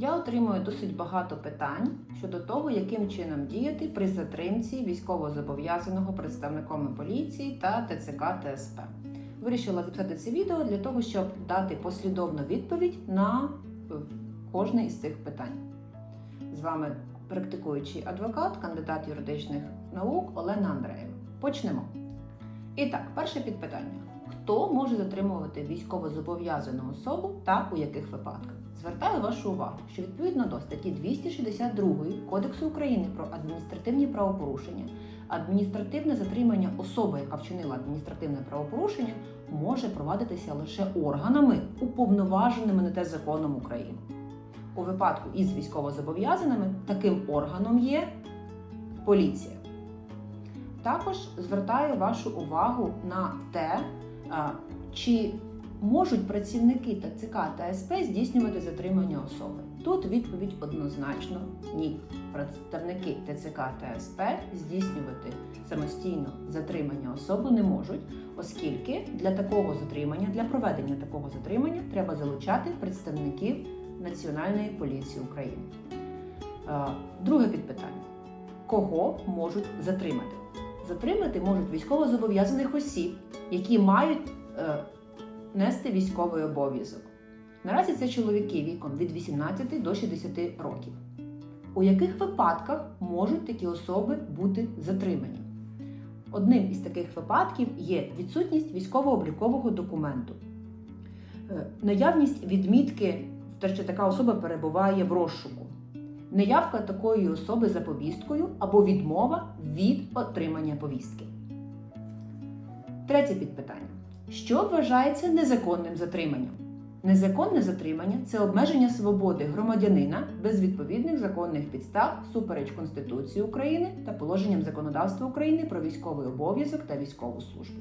Я отримую досить багато питань щодо того, яким чином діяти при затримці військовозобов'язаного представниками поліції та ТЦК ТСП. Вирішила записати це відео для того, щоб дати послідовну відповідь на е, кожне із цих питань. З вами практикуючий адвокат, кандидат юридичних наук Олена Андреєва. Почнемо. І так, перше підпитання: хто може затримувати військовозобов'язану особу та у яких випадках? Звертаю вашу увагу, що відповідно до статті 262 Кодексу України про адміністративні правопорушення, адміністративне затримання особи, яка вчинила адміністративне правопорушення, може провадитися лише органами, уповноваженими на те законом України. У випадку із військовозобов'язаними таким органом є поліція. Також звертаю вашу увагу на те, чи можуть працівники ТЦК та СП здійснювати затримання особи. Тут відповідь однозначно ні. Представники ТЦК та СП здійснювати самостійно затримання особи не можуть, оскільки для такого затримання, для проведення такого затримання треба залучати представників Національної поліції України. Друге підпитання: кого можуть затримати? Затримати можуть військовозобов'язаних осіб, які мають е, нести військовий обов'язок. Наразі це чоловіки віком від 18 до 60 років. У яких випадках можуть такі особи бути затримані? Одним із таких випадків є відсутність військово-облікового документу, е, наявність відмітки, що така особа перебуває в розшуку, неявка такої особи за повісткою або відмова від отримання повістки. Третє підпитання. Що вважається незаконним затриманням? Незаконне затримання це обмеження свободи громадянина без відповідних законних підстав супереч Конституції України та положенням законодавства України про військовий обов'язок та військову службу.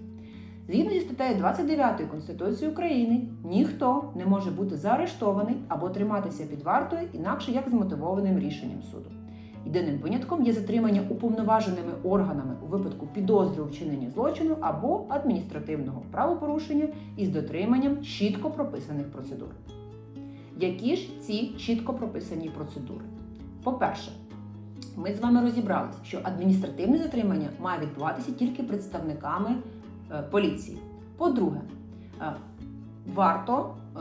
Згідно зі статтею 29 Конституції України, ніхто не може бути заарештований або триматися під вартою інакше як з мотивованим рішенням суду. Єдиним винятком є затримання уповноваженими органами у випадку підозри у вчиненні злочину або адміністративного правопорушення із дотриманням чітко прописаних процедур. Які ж ці чітко прописані процедури? По-перше, ми з вами розібралися, що адміністративне затримання має відбуватися тільки представниками поліції. По-друге, е, варто е,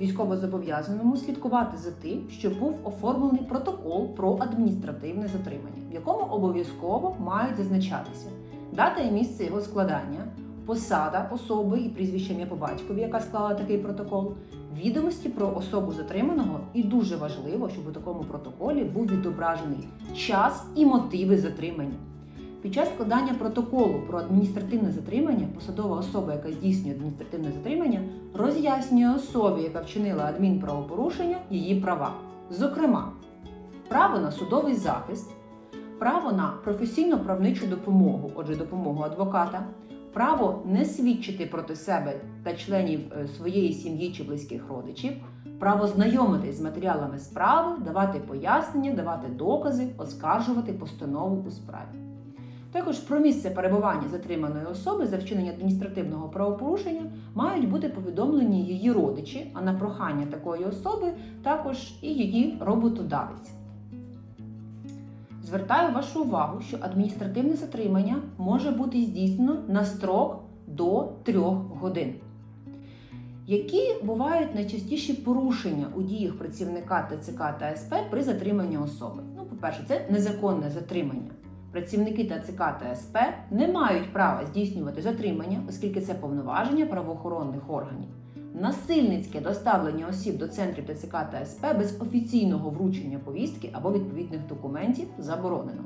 військовозобов'язаному слідкувати за тим, щоб був оформлений протокол про адміністративне затримання, в якому обов'язково мають зазначатися дата і місце його складання, посада особи і прізвище ім'я по батькові, яка склала такий протокол, відомості про особу затриманого, і дуже важливо, щоб у такому протоколі був відображений час і мотиви затримання. Під час складання протоколу про адміністративне затримання посадова особа, яка здійснює адміністративне затримання, роз'яснює особі, яка вчинила адмінправопорушення, її права. Зокрема, право на судовий захист, право на професійно-правничу допомогу, отже, допомогу адвоката, право не свідчити проти себе та членів е, своєї сім'ї чи близьких родичів, право знайомитись з матеріалами справи, давати пояснення, давати докази, оскаржувати постанову у справі. Також про місце перебування затриманої особи за вчинення адміністративного правопорушення мають бути повідомлені її родичі, а на прохання такої особи також і її роботодавець. Звертаю вашу увагу, що адміністративне затримання може бути здійснено на строк до 3 годин. Які бувають найчастіші порушення у діях працівника ТЦК та СП при затриманні особи? Ну, по-перше, це незаконне затримання. Працівники ТЦК та СП не мають права здійснювати затримання, оскільки це повноваження правоохоронних органів. Насильницьке доставлення осіб до центрів ТЦК та СП без офіційного вручення повістки або відповідних документів заборонено.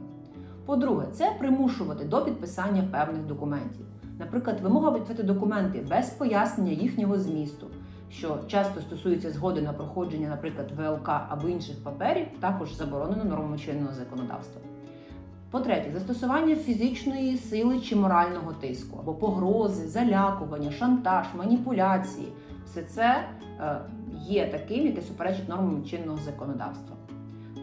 По-друге, це примушувати до підписання певних документів. Наприклад, вимога підписати документи без пояснення їхнього змісту, що часто стосується згоди на проходження, наприклад, ВЛК або інших паперів, також заборонено нормами чинного законодавства. По-третє, застосування фізичної сили чи морального тиску, або погрози, залякування, шантаж, маніпуляції все це е, є таким, яке суперечить нормам чинного законодавства.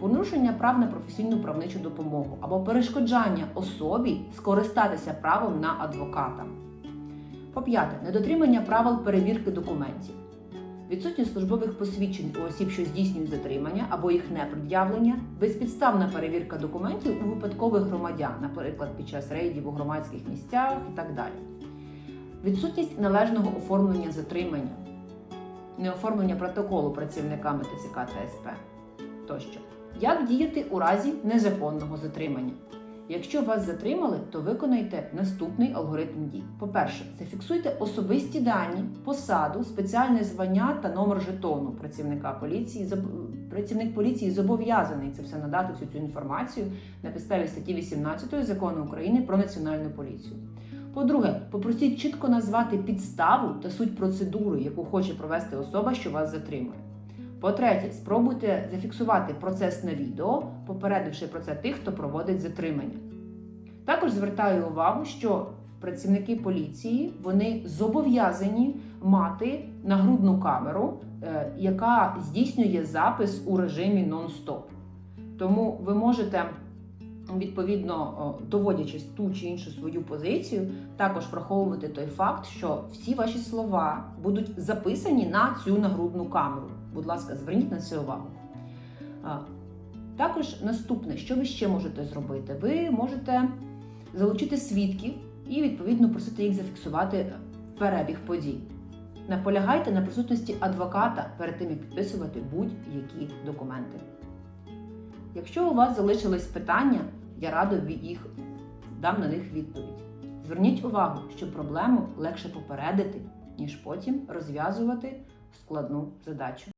Порушення прав на професійну правничу допомогу або перешкоджання особі скористатися правом на адвоката. По-п'яте, недотримання правил перевірки документів. Відсутність службових посвідчень у осіб, що здійснюють затримання або їх непред'явлення, безпідставна перевірка документів у випадкових громадян, наприклад, під час рейдів у громадських місцях і так далі. Відсутність належного оформлення затримання, неоформлення протоколу працівниками ТЦК та СП тощо. Як діяти у разі незаконного затримання? Якщо вас затримали, то виконайте наступний алгоритм дій. По-перше, зафіксуйте особисті дані, посаду, спеціальне звання та номер жетону працівника поліції. Працівник поліції зобов'язаний це все надати всю цю інформацію на підставі статті 18 закону України про національну поліцію. По-друге, попросіть чітко назвати підставу та суть процедури, яку хоче провести особа, що вас затримує. По-третє, спробуйте зафіксувати процес на відео, попередивши про це тих, хто проводить затримання. Також звертаю увагу, що працівники поліції вони зобов'язані мати нагрудну камеру, е, яка здійснює запис у режимі нон-стоп. Тому ви можете, відповідно, о, доводячи ту чи іншу свою позицію, також враховувати той факт, що всі ваші слова будуть записані на цю нагрудну камеру. Будь ласка, зверніть на це увагу. Також наступне, що ви ще можете зробити? Ви можете залучити свідків і відповідно просити їх зафіксувати перебіг подій. Наполягайте на присутності адвоката перед тим, як підписувати будь-які документи. Якщо у вас залишились питання, я радо їх дам на них відповідь. Зверніть увагу, що проблему легше попередити, ніж потім розв'язувати складну задачу.